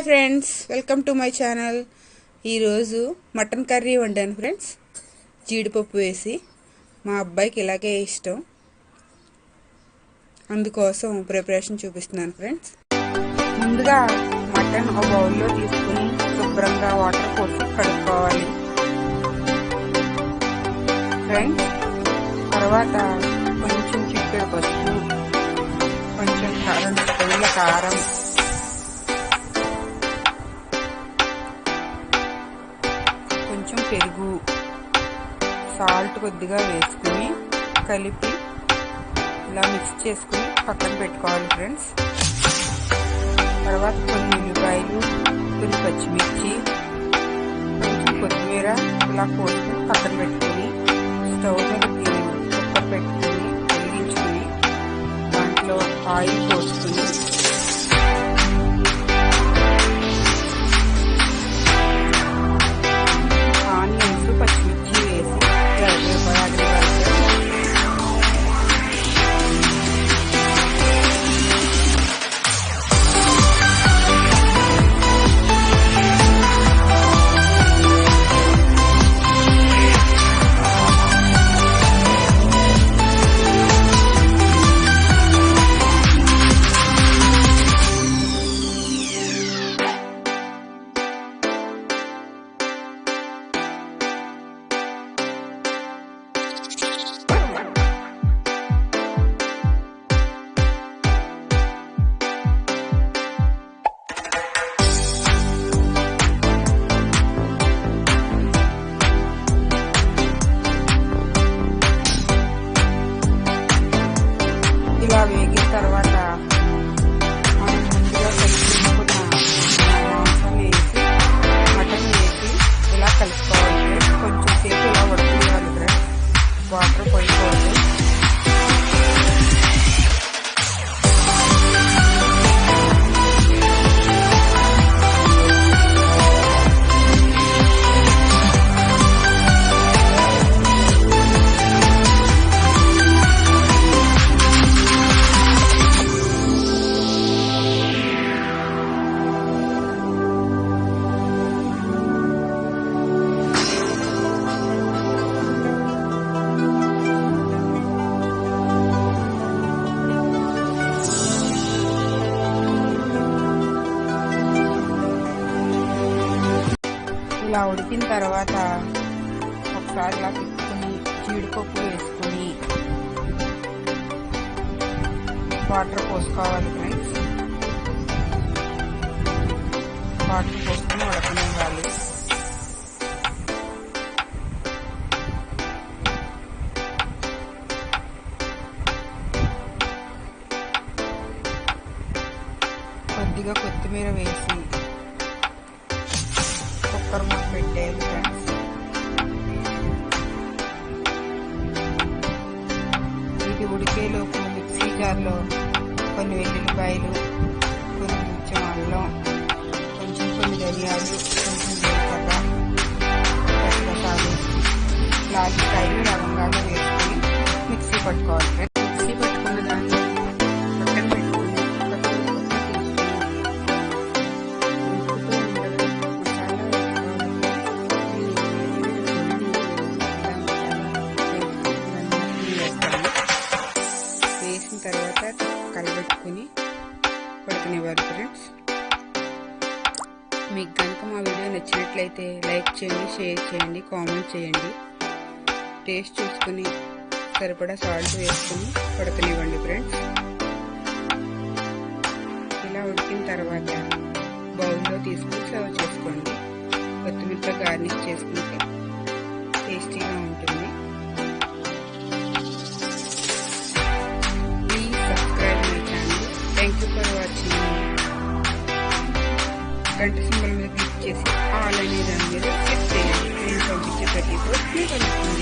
Hi friends welcome to my channel. ఈరోజు mutton curry వండాను friends. జీడిపప్పు వేసి మా అబ్బాయికి ఇలాగే ఇష్టం. అందుకోసం ప్రిపరేషన్ చూపిస్తున్నాను ఫ్రెండ్స్. ముందుగా మటన్ ఒక బౌల్లో తీసుకుని శుభ్రంగా వాటర్ పోసి కడుక్కోవాలి. ఫ్రెండ్స్ తర్వాత కొంచెం చిక్కడి పసుపు కొంచెం కారం కారం కొంచెం పెరుగు సాల్ట్ కొద్దిగా వేసుకుని కలిపి ఇలా మిక్స్ చేసుకుని పక్కన పెట్టుకోవాలి ఫ్రెండ్స్ తర్వాత కొన్ని ఉల్లిపాయలు కొన్ని పచ్చిమిర్చి కొంచెం కొత్తిమీర ఇలా కోసుకుని పక్కన పెట్టుకుని ఇలా ఉడికిన తర్వాత ఒకసారి ఇలా తిప్పుకుని జీడిపప్పు వేసుకొని వాటర్ పోసుకోవాలి ఫ్రెండ్స్ వాటర్ పోసుకొని ఉడకనివ్వాలి కొద్దిగా కొత్తిమీర వేసి కుక్కర్ మూత పెట్టేయాలి ఫ్రెండ్స్ ఇది ఉడికేలోపు మిక్సీ జార్లో కొన్ని వెల్లుల్లిపాయలు కొంచెం అల్లం కొంచెం కొన్ని ధనియాలు కొంచెం జీలకర్ర గసగసాలు లాలికాయలు లవంగాలు వేసుకొని మిక్సీ పట్టుకోవాలి మిక్సీ పట్టుకున్న దాన్ని తర్వాత కలబెట్టుకుని పడుకునేవారు ఫ్రెండ్స్. మీకు కనుక మా వీడియో నచ్చినట్లయితే లైక్ చేయండి షేర్ చేయండి కామెంట్ చేయండి. టేస్ట్ చూసుకుని సరిపడా సాల్ట్ వేసుకుని పడుకునివ్వండి ఫ్రెండ్స్. ఇలా ఉడికిన తర్వాత బౌల్లో తీసుకుని సర్వ్ చేసుకోండి. కొత్తిమీరతో గార్నిష్ చేసుకుంటే గంట సింబల్ మీద క్లిక్ చేసి ఆల్ అనే దాని మీద క్లిక్ చేయండి నేను పంపించే ప్రతి పోస్ట్ మీకు అందుతుంది